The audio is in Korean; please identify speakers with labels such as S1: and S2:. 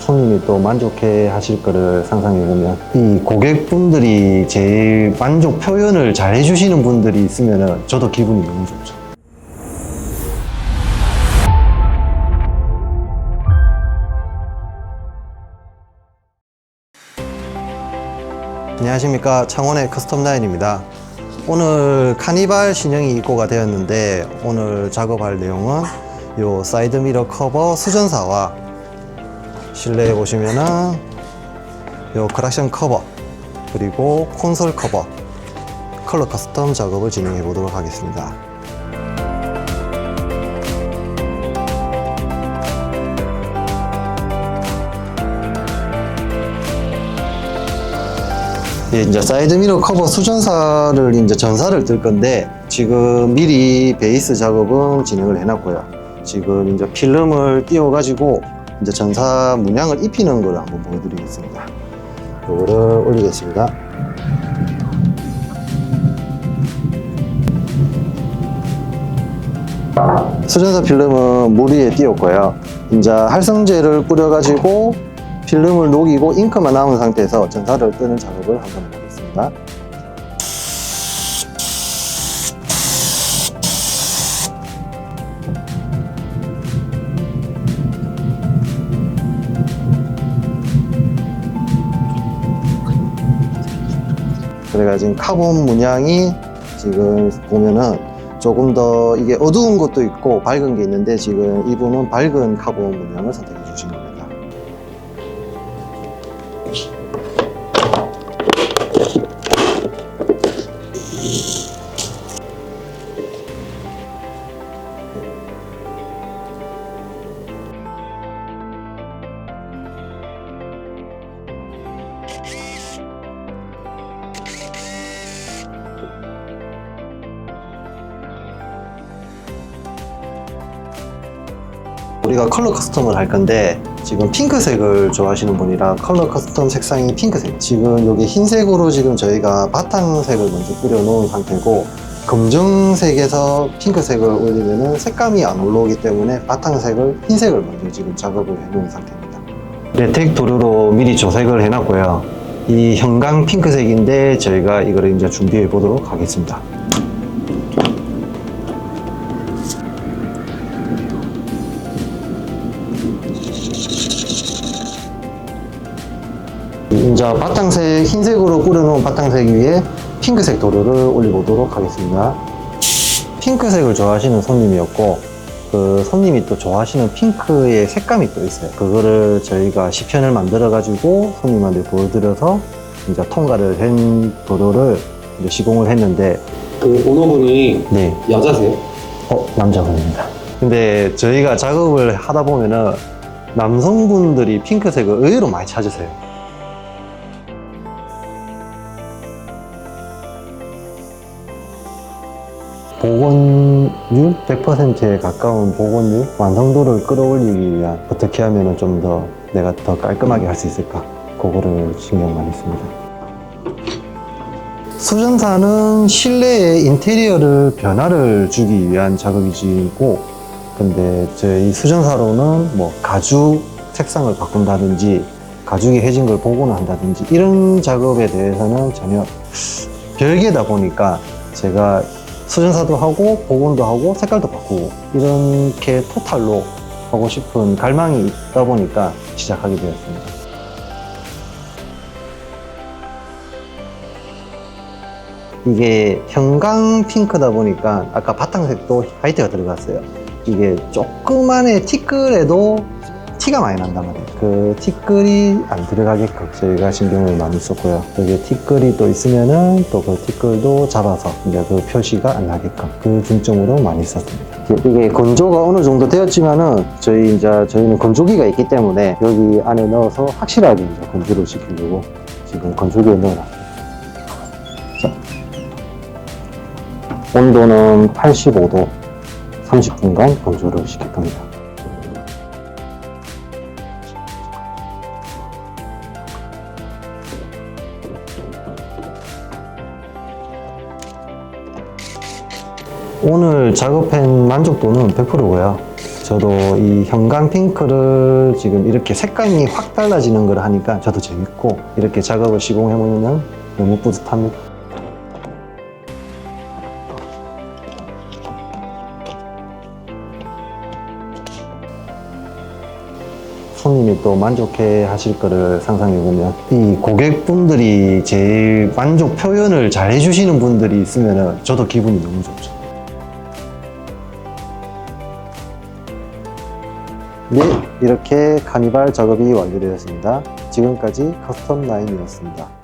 S1: 손님이 또 만족해 하실 거를 상상해 보면 이 고객분들이 제일 만족 표현을 잘 해주시는 분들이 있으면 저도 기분이 너무 좋죠. 안녕하십니까 창원의 커스텀 라인입니다. 오늘 카니발 신형이 입고가 되었는데 오늘 작업할 내용은 요 사이드 미러 커버 수전사와 실내에 보시면은 요 크락션 커버 그리고 콘솔 커버 컬러 커스텀 작업을 진행해 보도록 하겠습니다. 예, 이제 사이드 미러 커버 수전사를 이제 전사를 뜰 건데 지금 미리 베이스 작업은 진행을 해놨고요. 지금 이제 필름을 띄워가지고 이제 전사 문양을 입히는 걸 한번 보여드리겠습니다. 이거를 올리겠습니다. 수전사 필름은 물 위에 띄웠고요. 이제 활성제를 뿌려가지고 필름을 녹이고 잉크만 남은 상태에서 전사를 뜨는 작업을 한번 해보겠습니다. 그래가 지금 카본 문양이 지금 보면은 조금 더 이게 어두운 것도 있고 밝은 게 있는데 지금 이분은 밝은 카본 문양을 선택해 주신 겁니다. 우리가 컬러 커스텀을 할 건데 지금 핑크색을 좋아하시는 분이라 컬러 커스텀 색상이 핑크색. 지금 여기 흰색으로 지금 저희가 바탕색을 먼저 뿌려 놓은 상태고 검정색에서 핑크색을 올리면은 색감이 안 올라오기 때문에 바탕색을 흰색을 먼저 지금 작업을 해 놓은 상태입니다. 레텍 도료로 미리 조색을 해 놨고요. 이 형광 핑크색인데 저희가 이거를 이제 준비해 보도록 하겠습니다 이제 바탕색 흰색으로 뿌려놓은 바탕색 위에 핑크색 도료를 올려보도록 하겠습니다. 핑크색을 좋아하시는 손님이었고 그 손님이 또 좋아하시는 핑크의 색감이 또 있어요. 그거를 저희가 시편을 만들어 가지고 손님한테 보여드려서 이제 통과를 한 도료를 이제 시공을 했는데
S2: 그 오너분이
S1: 네,
S2: 여자세요?
S1: 어 남자분입니다. 근데 저희가 작업을 하다 보면은 남성분들이 핑크색을 의외로 많이 찾으세요. 복원율? 100%에 가까운 복원율? 완성도를 끌어올리기 위한 어떻게 하면 좀 더 내가 더 깔끔하게 할 수 있을까? 그거를 신경 많이 씁니다. 수전사는 실내의 인테리어를 변화를 주기 위한 작업이지고 근데 저희 수전사로는 뭐 가죽 색상을 바꾼다든지 가죽이 해진 걸 복원을 한다든지 이런 작업에 대해서는 전혀 별개다 보니까 제가 수전사도 하고 복원도 하고 색깔도 바꾸고 이렇게 토탈로 하고 싶은 갈망이 있다 보니까 시작하게 되었습니다. 이게 형광 핑크다 보니까 아까 바탕색도 화이트가 들어갔어요. 이게 조그만의 티끌에도 티가 많이 난단 말이에요. 그 티끌이 안 들어가게끔 저희가 신경을 많이 썼고요. 여기 티끌이 또 있으면은 또 그 티끌도 잡아서 이제 그 표시가 안 나게끔 그 중점으로 많이 썼습니다. 이게 건조가 어느 정도 되었지만은 저희 이제 저희는 건조기가 있기 때문에 여기 안에 넣어서 확실하게 이제 건조를 시키려고 지금 건조기에 넣어놨습니다. 온도는 85도 30분간 건조를 시킬 겁니다. 오늘 작업한 만족도는 100%고요. 저도 이 형광 핑크를 지금 이렇게 색감이 확 달라지는 걸 하니까 저도 재밌고 이렇게 작업을 시공해보면 너무 뿌듯합니다. 손님이 또 만족해 하실 거를 상상해 보면 이 고객분들이 제일 만족 표현을 잘 해주시는 분들이 있으면 저도 기분이 너무 좋죠. 네, 이렇게 카니발 작업이 완료되었습니다. 지금까지 커스텀 라인이었습니다.